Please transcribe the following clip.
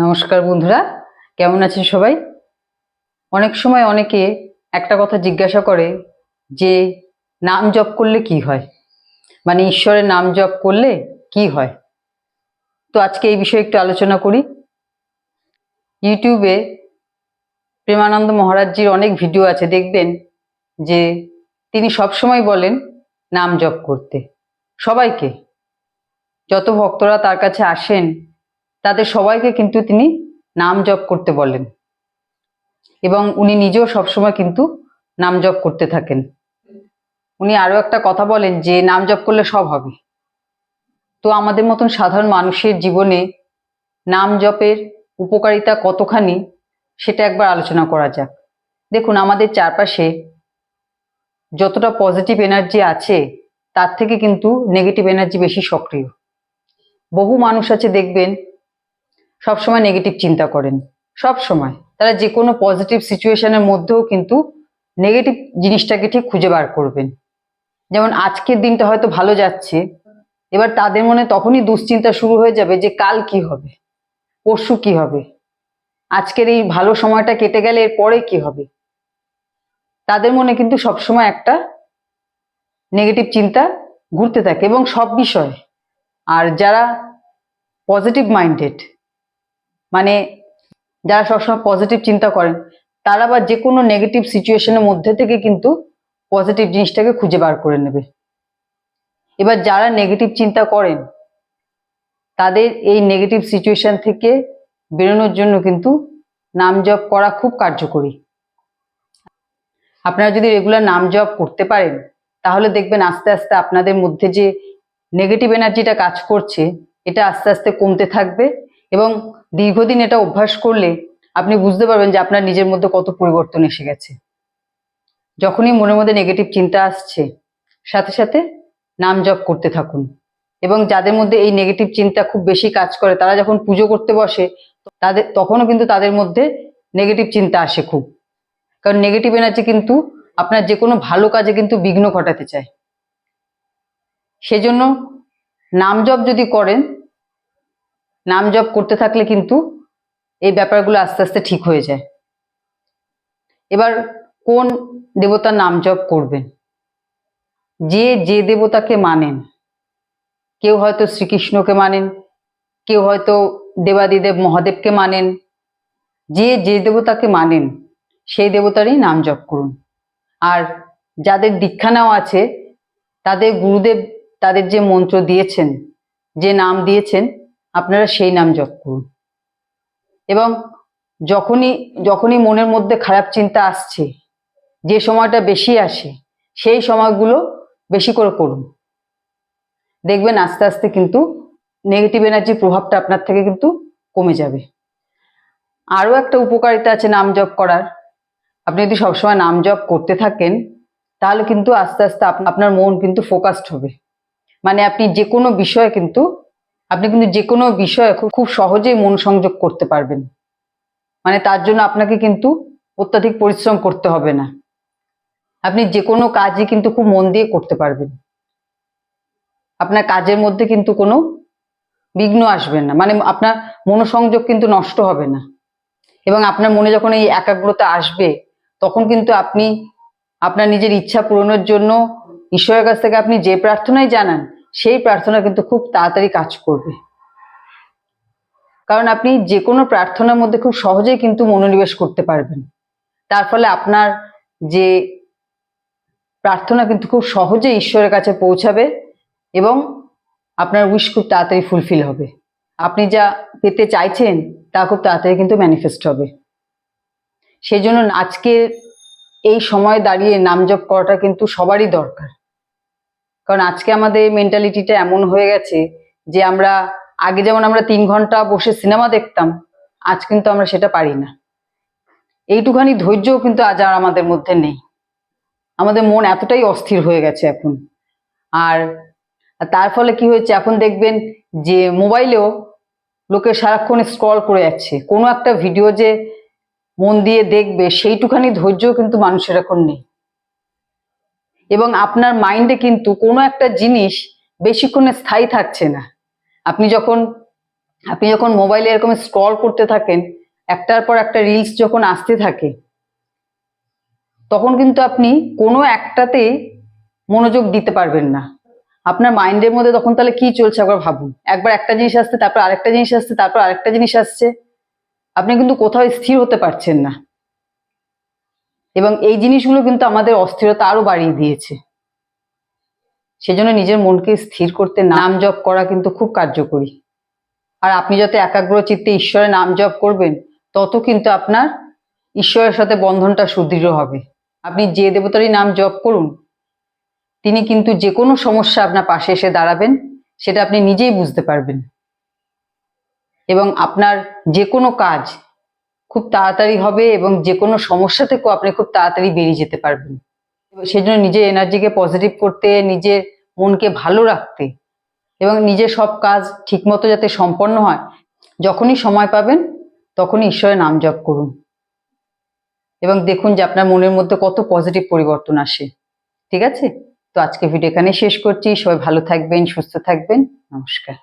নমস্কার বন্ধুরা, কেমন আছেন সবাই? অনেক সময় অনেকে একটা কথা জিজ্ঞাসা করে যে, নাম জপ করলে কি হয়? মানে ঈশ্বরের নাম জপ করলে কি হয়? তো আজকে এই বিষয়ে একটু আলোচনা করি। ইউটিউবে প্রেমানন্দ মহারাজজির অনেক ভিডিও আছে, দেখবেন যে তিনি সবসময় বলেন নাম জপ করতে। সবাইকে, যত ভক্তরা তার কাছে আসেন তাদের সবাইকে কিন্তু তিনি নাম জপ করতে বলেন। এবং উনি নিজেও সবসময় কিন্তু নাম জপ করতে থাকেন। উনি আরও একটা কথা বলেন যে, নাম জপ করলে সব হবে। তো আমাদের মতন সাধারণ মানুষের জীবনে নাম জপের উপকারিতা কতখানি, সেটা একবার আলোচনা করা যাক। দেখুন, আমাদের চারপাশে যতটা পজিটিভ এনার্জি আছে, তার থেকে কিন্তু নেগেটিভ এনার্জি বেশি সক্রিয়। বহু মানুষ আছে দেখবেন সবসময় নেগেটিভ চিন্তা করেন। সব সময় তারা যে কোনো পজিটিভ সিচুয়েশনের মধ্যেও কিন্তু নেগেটিভ জিনিসটাকে ঠিক খুঁজে বার করবেন। যেমন আজকের দিনটা হয়তো ভালো যাচ্ছে, এবার তাদের মনে তখনই দুশ্চিন্তা শুরু হয়ে যাবে যে কাল কি হবে, পরশু কি হবে, আজকের এই ভালো সময়টা কেটে গেলে এর পরে কি হবে। তাদের মনে কিন্তু সবসময় একটা নেগেটিভ চিন্তা ঘুরতে থাকে। এবং সব বিষয়ে, আর যারা পজিটিভ মাইন্ডেড মানে যারা সবসময় পজিটিভ চিন্তা করেন, তারা বা যে কোনো নেগেটিভ সিচুয়েশনের মধ্যে থেকে কিন্তু পজিটিভ জিনিসটাকে খুঁজে বার করে নেবে। এবার যারা নেগেটিভ চিন্তা করেন, তাদের এই নেগেটিভ সিচুয়েশন থেকে বেরোনোর জন্য কিন্তু নাম জপ করা খুব কার্যকরী। আপনারা যদি রেগুলার নাম জপ করতে পারেন, তাহলে দেখবেন আস্তে আস্তে আপনাদের মধ্যে যে নেগেটিভ এনার্জিটা কাজ করছে, এটা আস্তে আস্তে কমতে থাকবে এবং দীর্ঘদিন এটা অভ্যাস করলে আপনি বুঝতে পারবেন যে আপনার নিজের মধ্যে কত পরিবর্তন এসে গেছে। যখনই মনের মধ্যে নেগেটিভ চিন্তা আসছে, সাথে সাথে নাম জপ করতে থাকুন। এবং যাদের মধ্যে এই নেগেটিভ চিন্তা খুব বেশি কাজ করে, তারা যখন পুজো করতে বসে, তাদের, তখনও কিন্তু তাদের মধ্যে নেগেটিভ চিন্তা আসে খুব। কারণ নেগেটিভ এনার্জি কিন্তু আপনার যে কোনো ভালো কাজে কিন্তু বিঘ্ন ঘটাতে চায়। সেজন্য নাম জপ যদি করেন নাম জপ করতে থাকলে কিন্তু এই ব্যাপারগুলো আস্তে আস্তে ঠিক হয়ে যায়। এবার কোন দেবতার নাম জপ করবেন? যে যে দেবতাকে মানেন, কেউ হয়তো শ্রীকৃষ্ণকে মানেন, কেউ হয়তো দেবাদিদেব মহাদেবকে মানেন, যে যে দেবতাকে মানেন, সেই দেবতারই নাম জপ করুন। আর যাদের দীক্ষা নেওয়া আছে, তাদের গুরুদেব তাদের যে মন্ত্র দিয়েছেন, যে নাম দিয়েছেন আপনারা সেই নাম জপ করুন। এবং যখনই যখনই মনের মধ্যে খারাপ চিন্তা আসছে, যে সময়টা বেশি আসে, সেই সময়গুলো বেশি করে করুন। দেখবেন আস্তে আস্তে কিন্তু নেগেটিভ এনার্জির প্রভাবটা আপনার থেকে কিন্তু কমে যাবে। আরও একটা উপকারিতা আছে নাম জপ করার। আপনি যদি সবসময় নাম জপ করতে থাকেন, তাহলে কিন্তু আস্তে আস্তে আপ- আপনার মন কিন্তু ফোকাসড হবে। মানে আপনি যে কোনো বিষয়ে কিন্তু আপনি কিন্তু যে কোনো বিষয়ে খুব খুব সহজেই মন সংযোগ করতে পারবেন। মানে তার জন্য আপনাকে কিন্তু অত্যাধিক পরিশ্রম করতে হবে না। আপনি যে কোনো কাজই কিন্তু খুব মন দিয়ে করতে পারবেন। আপনার কাজের মধ্যে কিন্তু কোনো বিঘ্ন আসবে না। মানে আপনার মনোসংযোগ কিন্তু নষ্ট হবে না। এবং আপনার মনে যখন এই একাগ্রতা আসবে, তখন কিন্তু আপনি আপনার নিজের ইচ্ছা পূরণের জন্য, ঈশ্বরের কাছ থেকে আপনি যে প্রার্থনাই জানান সেই প্রার্থনা কিন্তু খুব তাড়াতাড়ি কাজ করবে। কারণ আপনি যে কোনো প্রার্থনার মধ্যে খুব সহজেই কিন্তু মনোনিবেশ করতে পারবেন। তার ফলে আপনার যে প্রার্থনা কিন্তু খুব সহজে ঈশ্বরের কাছে পৌঁছাবে এবং আপনার উইশ খুব তাড়াতাড়ি ফুলফিল হবে। আপনি যা পেতে চাইছেন, তা খুব তাড়াতাড়ি কিন্তু ম্যানিফেস্ট হবে। সেই জন্য আজকে এই সময় দাঁড়িয়ে নাম জপ করাটা কিন্তু সবারই দরকার। কারণ আজকে আমাদের মেন্টালিটিটা এমন হয়ে গেছে যে আমরা, আগে যেমন আমরা তিন ঘণ্টা বসে সিনেমা দেখতাম, আজ কিন্তু আমরা সেটা পারি না। এইটুখানি ধৈর্যও কিন্তু আজ আর আমাদের মধ্যে নেই। আমাদের মন এতটাই অস্থির হয়ে গেছে এখন। আর তার ফলে কি হয়েছে, এখন দেখবেন যে মোবাইলেও লোকে সারাক্ষণ স্ক্রল করে যাচ্ছে। কোনো একটা ভিডিও যে মন দিয়ে দেখবে, সেইটুখানি ধৈর্যও কিন্তু মানুষের এখন নেই। এবং আপনার মাইন্ডে কিন্তু কোনো একটা জিনিস বেশিক্ষণে স্থায়ী থাকছে না। আপনি যখন আপনি যখন মোবাইলে এরকম স্ক্রল করতে থাকেন, একটার পর একটা রিলস যখন আসতে থাকে, তখন কিন্তু আপনি কোনো একটাতে মনোযোগ দিতে পারবেন না। আপনার মাইন্ডের মধ্যে তখন তাহলে কি চলছে একবার ভাবুন। একবার একটা জিনিস আসছে, তারপর আরেকটা জিনিস আসছে, তারপর আরেকটা জিনিস আসছে। আপনি কিন্তু কোথাও স্থির হতে পারছেন না। এবং এই জিনিসগুলো কিন্তু আমাদের অস্থিরতা আরও বাড়িয়ে দিয়েছে। সেজন্য নিজের মনকে স্থির করতে নাম জপ করা কিন্তু খুব কার্যকরী। আর আপনি যত একাগ্র চিত্তে ঈশ্বরের নাম জপ করবেন, তত কিন্তু আপনার ঈশ্বরের সাথে বন্ধনটা সুদৃঢ় হবে। আপনি যে দেবতারই নাম জপ করুন, তিনি কিন্তু যে কোনো সমস্যা আপনার পাশে এসে দাঁড়াবেন, সেটা আপনি নিজেই বুঝতে পারবেন। এবং আপনার যে কোনো কাজ খুব তাড়াতাড়ি হবে এবং যে কোনো সমস্যা থেকেও আপনি খুব তাড়াতাড়ি বেরিয়ে যেতে পারবেন। সেই জন্য নিজের এনার্জিকে পজিটিভ করতে, নিজের মনকে ভালো রাখতে এবং নিজের সব কাজ ঠিকমতো যাতে সম্পন্ন হয়। যখনই সময় পাবেন, তখনই ঈশ্বরের নাম জপ করুন। এবং দেখুন যে আপনার মনের মধ্যে কত পজিটিভ পরিবর্তন আসে। ঠিক আছে? তো আজকে ভিডিও এখানে শেষ করছি। সবাই ভালো থাকবেন, সুস্থ থাকবেন। নমস্কার।